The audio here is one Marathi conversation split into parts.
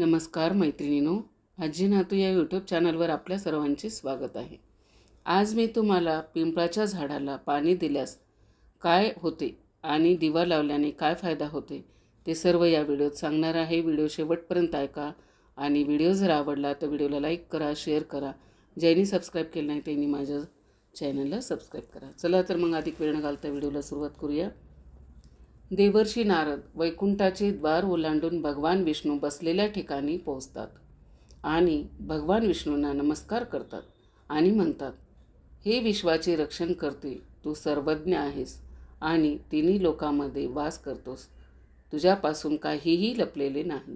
नमस्कार मैत्रिणीनो आजी नातू या यूट्यूब चॅनलवर आपल्या सर्वांचे स्वागत आहे. आज मी तुम्हाला पिंपळाच्या झाडाला पाणी दिल्यास काय होते आणि दिवा लावल्याने काय फायदा होते ते सर्व या व्हिडिओत सांगणार आहे. व्हिडिओ शेवटपर्यंत ऐका आणि व्हिडिओ जर आवडला तर व्हिडिओला लाईक करा शेअर करा. ज्यांनी सबस्क्राईब केलं नाही त्यांनी माझ्या चॅनलला सबस्क्राईब करा. चला तर मग अधिक वेळ न घालता व्हिडिओला सुरुवात करूया. देवर्षी नारद वैकुंठाचे द्वार ओलांडून भगवान विष्णू बसलेल्या ठिकाणी पोहोचतात आणि भगवान विष्णूंना नमस्कार करतात आणि म्हणतात हे विश्वाचे रक्षण करते तू सर्वज्ञ आहेस आणि तिन्ही लोकांमध्ये वास करतोस. तुझ्यापासून काहीही लपलेले नाही.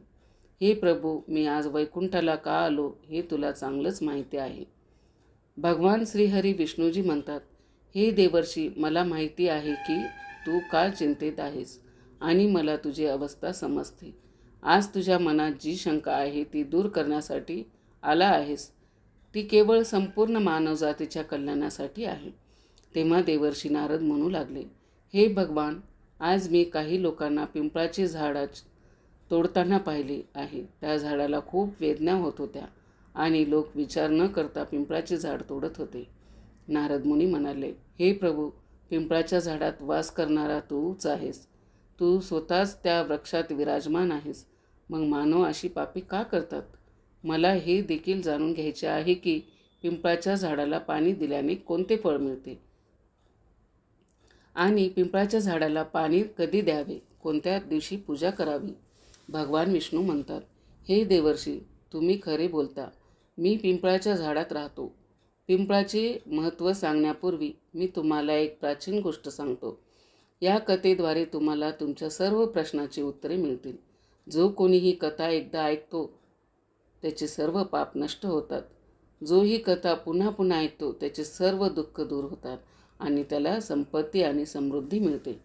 हे प्रभू मी आज वैकुंठाला का आलो हे तुला चांगलंच माहिती आहे. भगवान श्रीहरी विष्णूजी म्हणतात हे देवर्षी मला माहिती आहे की तू का चिंतेत आहेस आणि मला तुझी अवस्था समजते. आज तुझ्या मनात जी शंका आहे ती दूर करण्यासाठी आला आहेस. ती केवळ संपूर्ण मानवजातीच्या कल्याणासाठी आहे. तेव्हा देवर्षी नारद म्हणू लागले हे भगवान आज मी काही लोकांना पिंपळाचे झाडा तोडताना पाहिले आहे. त्या झाडाला खूप वेदना होत होत्या आणि लोक विचार न करता पिंपळाचे झाड तोडत होते. नारद मुनी म्हणाले हे प्रभू पिंपळाच्या झाडात वास करणारा तूच आहेस. तू स्वतःच त्या वृक्षात विराजमान आहेस. मग मानव अशी पापी का करतात? मला हे देखील जाणून घ्यायचे आहे की पिंपळाच्या झाडाला पाणी दिल्याने कोणते फळ मिळते? आणि पिंपळाच्या झाडाला पाणी कधी द्यावे? कोणत्या दिवशी पूजा करावी? भगवान विष्णू म्हणतात हे देवर्षी तुम्ही खरे बोलता. मी पिंपळाच्या झाडात राहतो. पिंपळाचे महत्त्व सांगण्यापूर्वी मी तुम्हाला एक प्राचीन गोष्ट सांगतो. या कथेद्वारे तुम्हाला तुमच्या सर्व प्रश्नाची उत्तरे मिळतील. जो कोणी ही कथा एकदा ऐकतो त्याचे सर्व पाप नष्ट होतात. जो ही कथा पुन्हा पुन्हा ऐकतो त्याचे सर्व दुःख दूर होतात आणि त्याला संपत्ती आणि समृद्धी मिळते.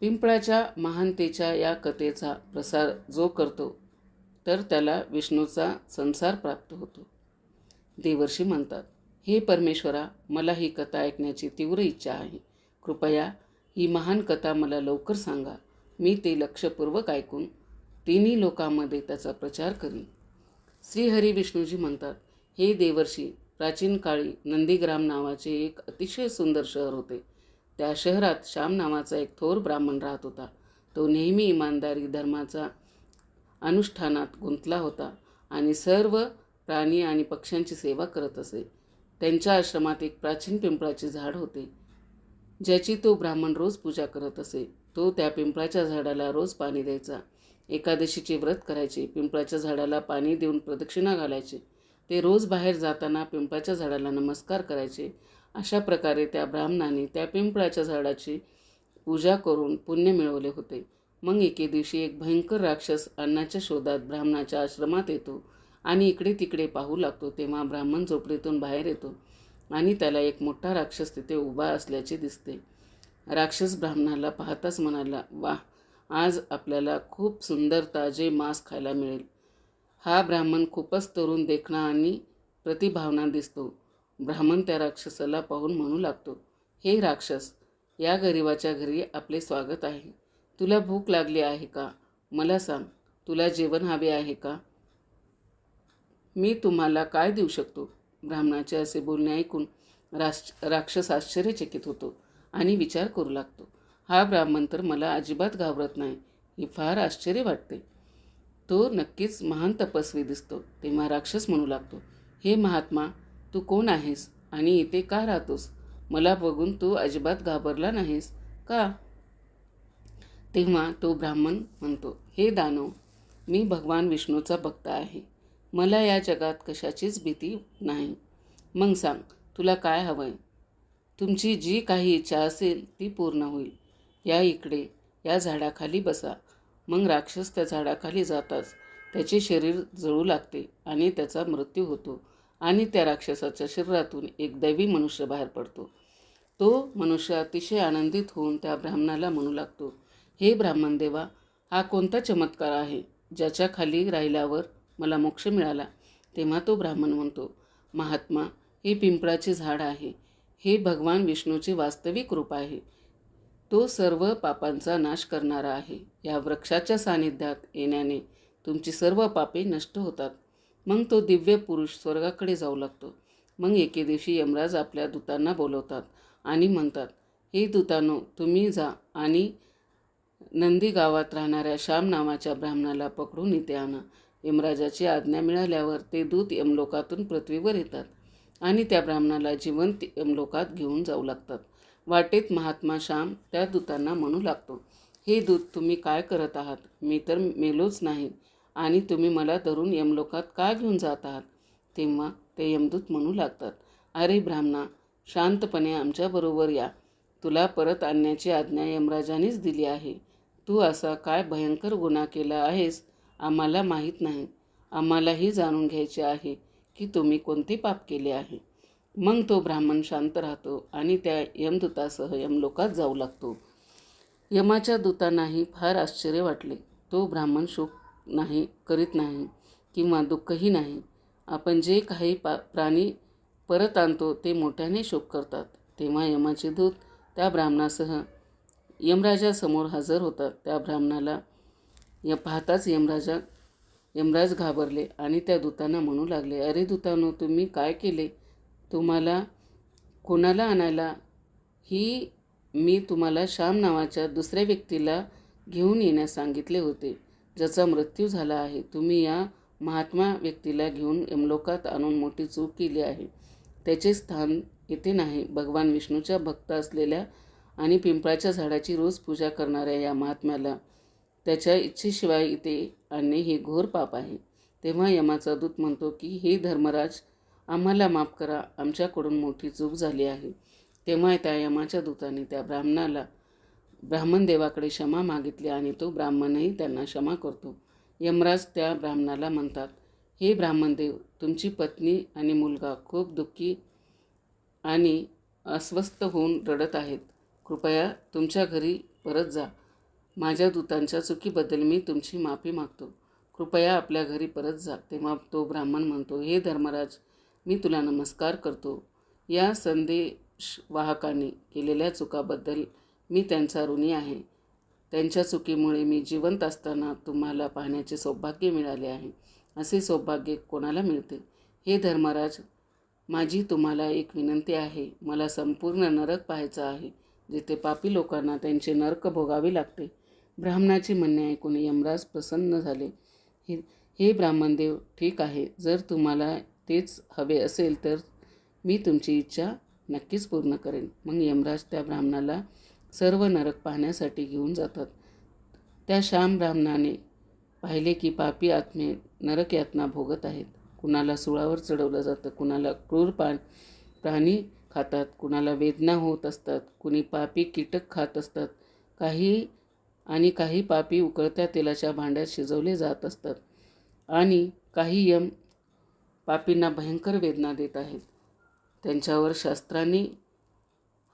पिंपळाच्या महानतेच्या या कथेचा प्रसार जो करतो तर त्याला विष्णूचा संसार प्राप्त होतो. देवर्षी म्हणतात हे परमेश्वरा मला ही कथा ऐकण्याची तीव्र इच्छा आहे. कृपया ही महान कथा मला लवकर सांगा. मी ते लक्षपूर्वक ऐकून तिन्ही लोकांमध्ये त्याचा प्रचार करीन. श्रीहरी विष्णूजी म्हणतात हे देवर्षी प्राचीन काळी नंदीग्राम नावाचे एक अतिशय सुंदर शहर होते. त्या शहरात श्याम नावाचा एक थोर ब्राह्मण राहत होता. तो नेहमी इमानदारी धर्माचा अनुष्ठानात गुंतला होता आणि सर्व प्राणी आणि पक्ष्यांची सेवा करत असे. त्यांच्या आश्रमात एक प्राचीन पिंपळाचे झाड होते ज्याची तो ब्राह्मण रोज पूजा करत असे. तो त्या पिंपळाच्या झाडाला रोज पाणी द्यायचा. एकादशीचे व्रत करायचे पिंपळाच्या झाडाला पाणी देऊन प्रदक्षिणा घालायचे. ते रोज बाहेर जाताना पिंपळाच्या झाडाला नमस्कार करायचे. अशा प्रकारे त्या ब्राह्मणाने त्या पिंपळाच्या झाडाची पूजा करून पुण्य मिळवले होते. मग एके दिवशी एक भयंकर राक्षस अन्नाच्या शोधात ब्राह्मणाच्या आश्रमात येतो. आणि इकडे तिकडे पाहू लागतो तेव्हा ब्राह्मण झोपडीतून बाहेर येतो आणि त्याला एक मोठा राक्षस तिथे उभा असल्याचे दिसते. राक्षस ब्राह्मणाला पाहताच म्हणाला वा आज आपल्याला खूप सुंदर ताजे मांस खायला मिळेल. हा ब्राह्मण खूपच तरुण देखणा आणि प्रतिभावना दिसतो. ब्राह्मण त्या राक्षसाला पाहून म्हणू लागतो हे राक्षस या गरिबाच्या घरी आपले स्वागत आहे. तुला भूक लागली आहे का? मला सांग तुला जेवण हवे आहे का? मी तुम्हाला काय देऊ शकतो? ब्राह्मणाचे असे बोलणे ऐकून राश राक्षस आश्चर्यचकित होतो आणि विचार करू लागतो. हा ब्राह्मण तर मला अजिबात घाबरत नाही हे फार आश्चर्य वाटते. तो नक्कीच महान तपस्वी दिसतो तेव्हा राक्षस म्हणू लागतो हे महात्मा तू कोण आहेस आणि इथे का राहतोस? मला बघून तू अजिबात घाबरला नाहीस का? तेव्हा तो ब्राह्मण म्हणतो हे दानव मी भगवान विष्णूचा भक्त आहे. मला या जगात कशाचीच भीती नाही. मग सांग तुला काय हवं आहे तुमची जी काही इच्छा असेल ती पूर्ण होईल. या इकडे या झाडाखाली बसा. मग राक्षस त्या झाडाखाली जाताच त्याचे शरीर जळू लागते आणि त्याचा मृत्यू होतो आणि त्या राक्षसाच्या शरीरातून एक दैवी मनुष्य बाहेर पडतो. तो मनुष्य अतिशय आनंदित होऊन त्या ब्राह्मणाला म्हणू लागतो हे ब्राह्मण देवा हा कोणता चमत्कार आहे ज्याच्या खाली राहिल्यावर मला मोक्ष मिळाला तेव्हा तो ब्राह्मण म्हणतो महात्मा हे पिंपळाचे झाड आहे. हे भगवान विष्णूचे वास्तविक रूप आहे. तो सर्व पापांचा नाश करणारा आहे. या वृक्षाच्या सानिध्यात येण्याने तुमची सर्व पापे नष्ट होतात. मग तो दिव्य पुरुष स्वर्गाकडे जाऊ लागतो. मग एके दिवशी यमराज आपल्या दूतांना बोलवतात आणि म्हणतात हे दूतानो तुम्ही जा आणि नंदी गावात राहणाऱ्या श्याम नावाच्या ब्राह्मणाला पकडून इथे आणा. यमराजाची आज्ञा मिळाल्यावर ते दूत यमलोकातून पृथ्वीवर येतात आणि त्या ब्राह्मणाला जिवंत यमलोकात घेऊन जाऊ लागतात. वाटेत महात्मा श्याम त्या दूतांना म्हणू लागतो हे दूत तुम्ही काय करत आहात? मी तर मेलोच नाही आणि तुम्ही मला धरून यमलोकात का घेऊन जात आहात? तेव्हा ते यमदूत म्हणू लागतात अरे ब्राह्मणा शांतपणे आमच्याबरोबर या. तुला परत आणण्याची आज्ञा यमराजानेच दिली आहे. तू असा काय भयंकर गुन्हा केला आहेस आम्हाला माहीत नाही. आम्हालाही जाणून घ्यायचे आहे की तुम्ही कोणते पाप केले आहे. मग तो ब्राह्मण शांत राहतो आणि त्या यमदूतासह यमलोकात जाऊ लागतो. यमाच्या दूतांनाही फार आश्चर्य वाटले. तो ब्राह्मण शोक नाही करीत नाही किंवा दुःखही नाही. आपण जे काही पा प्राणी परत आणतो ते मोठ्याने शोक करतात. तेव्हा यमाचे दूत त्या ब्राह्मणासह यमराजासमोर हजर होतात. त्या ब्राह्मणाला या पाहताच यमराजा यमराज घाबरले आणि त्या दूतांना म्हणू लागले अरे दूतानो तुम्ही काय केले? तुम्हाला कोणाला आणायला? ही मी तुम्हाला श्याम नावाच्या दुसऱ्या व्यक्तीला घेऊन येण्यास सांगितले होते ज्याचा मृत्यू झाला आहे. तुम्ही या महात्मा व्यक्तीला घेऊन यमलोकात आणून मोठी चूक केली आहे. त्याचे स्थान येथे नाही. भगवान विष्णूच्या भक्त असलेल्या आणि पिंपळाच्या झाडाची रोज पूजा करणाऱ्या या महात्म्याला त्याच्या इच्छेशिवाय इथे आणणे हे घोर पाप आहे. तेव्हा यमाचा दूत म्हणतो की हे धर्मराज आम्हाला माफ करा. आमच्याकडून मोठी चूक झाली आहे. तेव्हा त्या यमाच्या दूताने त्या ब्राह्मणाला ब्राह्मण देवाकडे क्षमा मागितली आणि तो ब्राह्मणही त्यांना क्षमा करतो. यमराज त्या ब्राह्मणाला म्हणतात हे ब्राह्मणदेव तुमची पत्नी आणि मुलगा खूप दुःखी आणि अस्वस्थ होऊन रडत आहेत. कृपया तुमच्या घरी परत जा. माझ्या दूतांच्या चुकीबद्दल मी तुमची माफी मागतो. कृपया आपल्या घरी परत जा. तेव्हा तो ब्राह्मण म्हणतो हे धर्मराज मी तुला नमस्कार करतो. या संदेशवाहकाने केलेल्या चुकाबद्दल मी त्यांचा ऋणी आहे. त्यांच्या चुकीमुळे मी जिवंत असताना तुम्हाला पाहण्याचे सौभाग्य मिळाले आहे. असे सौभाग्य कोणाला मिळते? हे धर्मराज माझी तुम्हाला एक विनंती आहे. मला संपूर्ण नरक पाहायचा आहे जिथे पापी लोकांना त्यांचे नरक भोगावे लागते. ब्राह्मणाचे म्हणणे ऐकून यमराज प्रसन्न झाले. हे हे ब्राह्मणदेव ठीक आहे. जर तुम्हाला तेच हवे असेल तर मी तुमची इच्छा नक्कीच पूर्ण करेन. मग यमराज त्या ब्राह्मणाला सर्व नरक पाहण्यासाठी घेऊन जातात. त्या श्याम ब्राह्मणाने पाहिले की पापी आत्मे नरक यातना भोगत आहेत. कुणाला सुळावर चढवलं जातं कुणाला क्रूर पा प्राणी खातात कुणाला वेदना होत असतात कुणी पापी कीटक खात असतात. काही आणि काही पापी उकळत्या तेलाच्या भांड्यात शिजवले जात असतात. आणि काही यम पापींना भयंकर वेदना देत आहेत. त्यांच्यावर शास्त्रांनी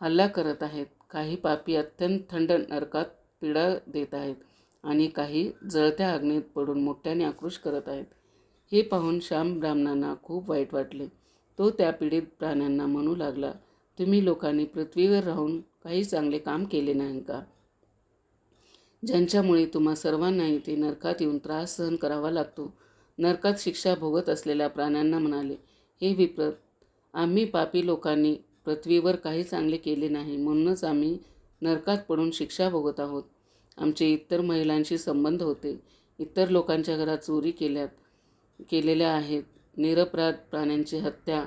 हल्ला करत आहेत. काही पापी अत्यंत थंड नरकात पीडा देत आहेत आणि काही जळत्या अग्नीत पडून मोठ्याने आक्रोश करत आहेत. हे पाहून श्याम ब्राह्मणांना खूप वाईट वाटले. तो त्या पीडित प्राण्यांना म्हणू लागला तुम्ही लोकांनी पृथ्वीवर राहून काही चांगले काम केले नाही का? ज्यांच्यामुळे तुम्हा सर्वांना येथे नरकात येऊन त्रास सहन करावा लागतो. नरकात शिक्षा भोगत असलेल्या प्राण्यांना म्हणाले हे विप्र आम्ही पापी लोकांनी पृथ्वीवर काही चांगले केले नाही म्हणूनच आम्ही नरकात पडून शिक्षा भोगत आहोत. आमचे इतर महिलांशी संबंध होते. इतर लोकांच्या घरात चोरी केल्यात केलेल्या आहेत. निरपराध प्राण्यांची हत्या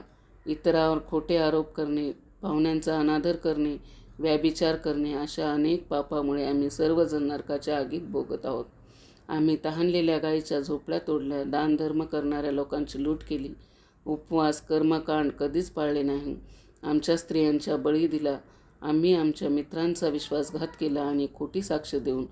इतरावर खोटे आरोप करणे पाहुण्यांचा अनादर करणे व्याभिचार करणे अशा अनेक पापामुळे आम्ही सर्वजण नरकाच्या आगीत भोगत आहोत. आम्ही तहानलेल्या गायीच्या झोपड्या तोडल्या दानधर्म करणाऱ्या लोकांची लूट केली. उपवास कर्मकांड कधीच पाळले नाही. आमच्या स्त्रियांच्या बळी दिला. आम्ही आमच्या मित्रांचा विश्वासघात केला आणि खोटी साक्ष देऊन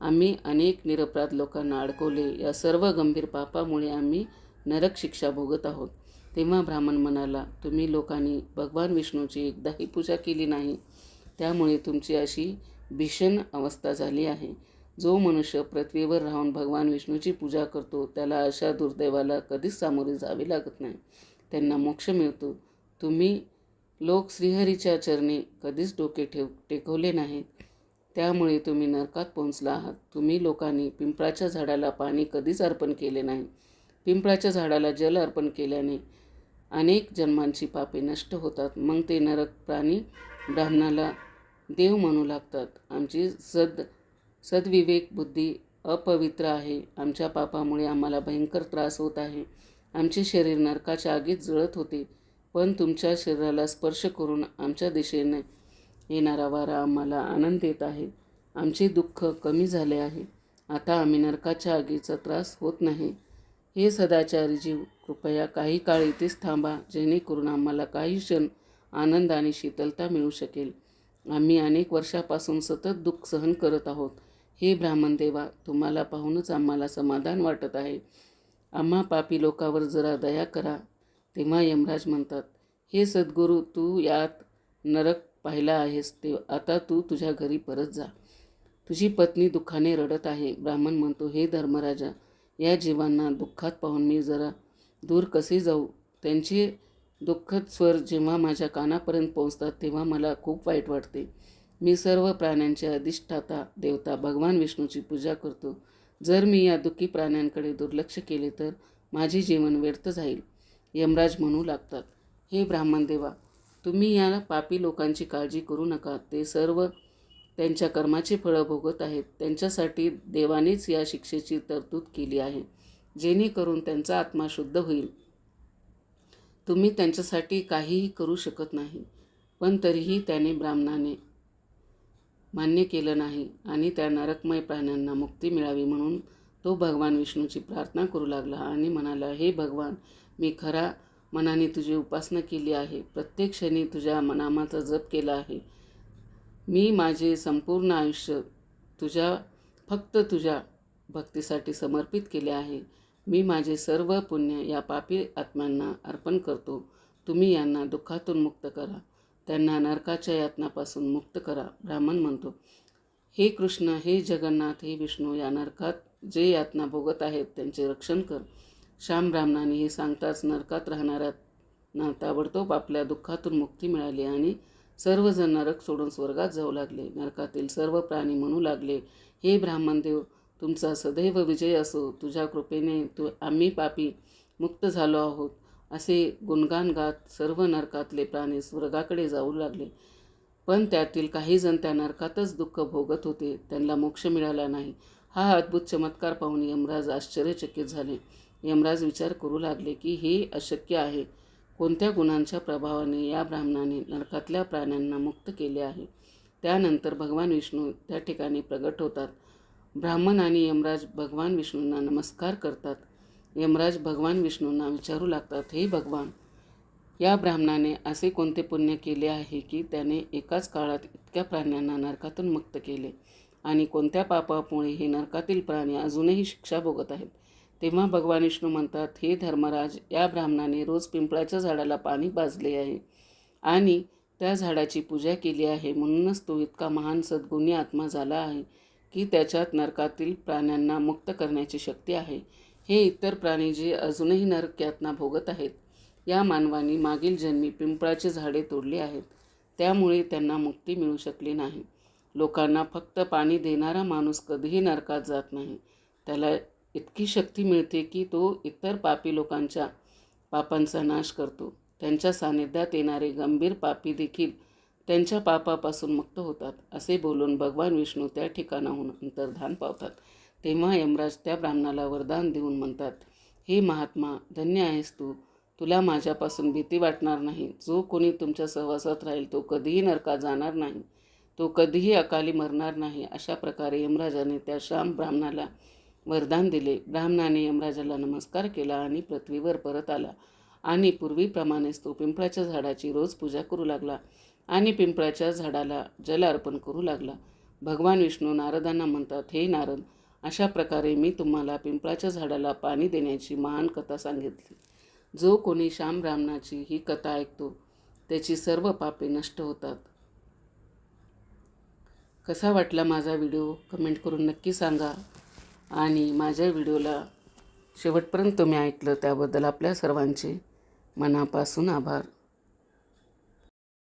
आम्ही अनेक निरपराध लोकांना अडकवले. या सर्व गंभीर पापामुळे आम्ही नरक शिक्षा भोगत आहोत. तेव्हा ब्राह्मण म्हणाला तुम्ही लोकांनी भगवान विष्णूची एकदाही पूजा केली नाही. त्यामुळे तुमची अशी भीषण अवस्था झाली आहे. जो मनुष्य पृथ्वीवर राहून भगवान विष्णूची पूजा करतो त्याला अशा दुर्दैवाला कधीच सामोरे जावे लागत नाही. त्यांना मोक्ष मिळतो. तुम्ही लोक श्रीहरीच्या चरणी कधीच डोके ठेव टेकवले नाहीत. त्यामुळे तुम्ही नरकात पोहोचला आहात. तुम्ही लोकांनी पिंपळाच्या झाडाला पाणी कधीच अर्पण केले नाही. पिंपळाच्या झाडाला जल अर्पण केल्याने अनेक जन्मांची पापे नष्ट होतात. मग ते नरक प्राणी ब्राह्मणाला देव म्हणू लागतात. आमची सद सद्विवेक बुद्धी अपवित्र आहे. आमच्या पापामुळे आम्हाला भयंकर त्रास होत आहे. आमचे शरीर नरकाच्या आगीत जळत होते. पण तुमच्या शरीराला स्पर्श करून आमच्या दिशेने येणारा वारा आम्हाला आनंद देत आहे. आमचे दुःख कमी झाले आहे. आता आम्ही नरकाच्या आगीचा त्रास होत नाही. हे सदाचारी जीव कृपया काही काळ इथेच थांबा. जेणेकरून आम्हाला काही क्षण आनंद आणि शीतलता मिळू शकेल. आम्ही अनेक वर्षापासून सतत दुःख सहन करत आहोत. हे ब्राह्मण देवा तुम्हाला पाहूनच आम्हाला समाधान वाटत आहे. आम्हा पापी लोकावर जरा दया करा तेव्हा यमराज म्हणतात हे सद्गुरू तू यात नरक पाहिला आहेस ते आता तू तुझ्या घरी परत जा. तुझी पत्नी दुःखाने रडत आहे. ब्राह्मण म्हणतो हे धर्मराजा या जीवांना दुःखात पाहून मी जरा दूर कसे जाऊ? त्यांचे दुःखद स्वर जेव्हा माझ्या कानापर्यंत पोहोचतात तेव्हा मला खूप वाईट वाटते. मी सर्व प्राण्यांचे अधिष्ठाता देवता भगवान विष्णूची पूजा करतो. जर मी या दुःखी प्राण्यांकडे दुर्लक्ष केले तर माझे जीवन व्यर्थ जाईल यमराज म्हणू लागतात. हे ब्राह्मण देवा तुम्ही या पापी लोकांची काळजी करू नका. ते सर्व त्यांच्या कर्माची फळं भोगत आहेत. त्यांच्यासाठी देवानेच या शिक्षेची तरतूद केली आहे. जेणेकरून त्यांचा आत्मा शुद्ध होईल. तुम्ही त्यांच्यासाठी काहीही करू शकत नाही पण तरीही त्याने ब्राह्मणाने मान्य केलं नाही आणि त्या नरकमय प्राण्यांना मुक्ती मिळावी म्हणून तो भगवान विष्णूची प्रार्थना करू लागला आणि म्हणाला हे भगवान मी खरा मनाने तुझी उपासना केली आहे. प्रत्येक क्षणी तुझ्या मनामाचा जप केला आहे. मी माझे संपूर्ण आयुष्य तुझ्या फक्त तुझ्या भक्तीसाठी समर्पित केले आहे. मी माझे सर्व पुण्य या पापी आत्म्यांना अर्पण करतो. तुम्ही यांना दुःखातून मुक्त करा. त्यांना नरकाच्या यातनापासून मुक्त करा ब्राह्मण म्हणतो. हे कृष्ण हे जगन्नाथ हे विष्णू या नरकात जे यातना भोगत आहेत त्यांचे रक्षण कर. श्याम ब्राह्मणाने हे सांगताच नरकात राहणाऱ्यांना ताबडतोब आपल्या दुःखातून मुक्ती मिळाली आणि सर्वजण नरक सोडून स्वर्गात जाऊ लागले. नरकातील सर्व प्राणी म्हणू लागले हे ब्राह्मणदेव तुमचा सदैव विजय असो तुझ्या कृपेने तू आम्ही पापी मुक्त झालो आहोत असे गुणगान गात सर्व नरकातले प्राणी स्वर्गाकडे जाऊ लागले. पण त्यातील काही जण त्या नरकातच दुःख भोगत होते त्यांना मोक्ष मिळाला नाही. हा अद्भुत चमत्कार पाहून यमराज आश्चर्यचकित झाले. यमराज विचार करू लागले की हे अशक्य आहे. कोणत्या गुणांच्या प्रभावाने या ब्राह्मणाने नरकातल्या प्राण्यांना मुक्त केले आहे? त्यानंतर भगवान विष्णू त्या ठिकाणी प्रगट होतात. ब्राह्मण आणि यमराज भगवान विष्णूंना नमस्कार करतात. यमराज भगवान विष्णूंना विचारू लागतात हे भगवान या ब्राह्मणाने असे कोणते पुण्य केले आहे की त्याने एकाच काळात इतक्या प्राण्यांना नरकातून मुक्त केले आणि कोणत्या पापामुळे हे नरकातील प्राणी अजूनही शिक्षा भोगत आहेत? तेव्हा भगवान विष्णू म्हणतात हे धर्मराज या ब्राह्मणाने रोज पिंपळाच्या झाडाला पाणी पाजले आहे आणि त्या झाडाची पूजा केली आहे. म्हणूनच तो इतका महान सद्गुणी आत्मा झाला आहे. की त्याच्यात नरकातील प्राण्यांना मुक्त करण्याची शक्ती आहे. हे इतर प्राणी जे अजूनही नरक यातना भोगत आहेत या मानवानी मागील जन्मी पिंपळाचे झाडे तोडली आहेत. त्यामुळे त्यांना मुक्ती मिळू शकली नाही. लोकांना फक्त पाणी देणारा माणूस कधीही नरकात जात नाही. त्याला इतकी शक्ती मिळते की तो इतर पापी लोकांच्या पापांचा नाश करतो. त्यांच्या सानिध्यात येणारे गंभीर पापी देखील त्यांच्या पापापासून मुक्त होतात असे बोलून भगवान विष्णू त्या ठिकाणाहून अंतर्धान पावतात. तेव्हा यमराज त्या ब्राह्मणाला वरदान देऊन म्हणतात हे महात्मा धन्य आहेस तू. तुला माझ्यापासून भीती वाटणार नाही. जो कोणी तुमच्या सहवासात राहील तो कधीही नरकात जाणार नाही. तो कधीही अकाली मरणार नाही. अशा प्रकारे यमराजाने त्या श्याम ब्राह्मणाला वरदान दिले. ब्राह्मणाने यमराजाला नमस्कार केला आणि पृथ्वीवर परत आला. आणि पूर्वीप्रमाणेच तो पिंपळाच्या झाडाची रोज पूजा करू लागला. आणि पिंपळाच्या झाडाला जल अर्पण करू लागला. भगवान विष्णू नारदांना म्हणतात हे नारद अशा प्रकारे मी तुम्हाला पिंपळाच्या झाडाला पाणी देण्याची महान कथा सांगितली. जो कोणी श्याम ब्राह्मणाची ही कथा ऐकतो त्याची सर्व पापे नष्ट होतात. कसा वाटला माझा व्हिडिओ? कमेंट करून नक्की सांगा. आणि माझ्या व्हिडिओला शेवटपर्यंत तुम्ही ऐकलं त्याबद्दल आपल्या सर्वांचे मनापासून आभार.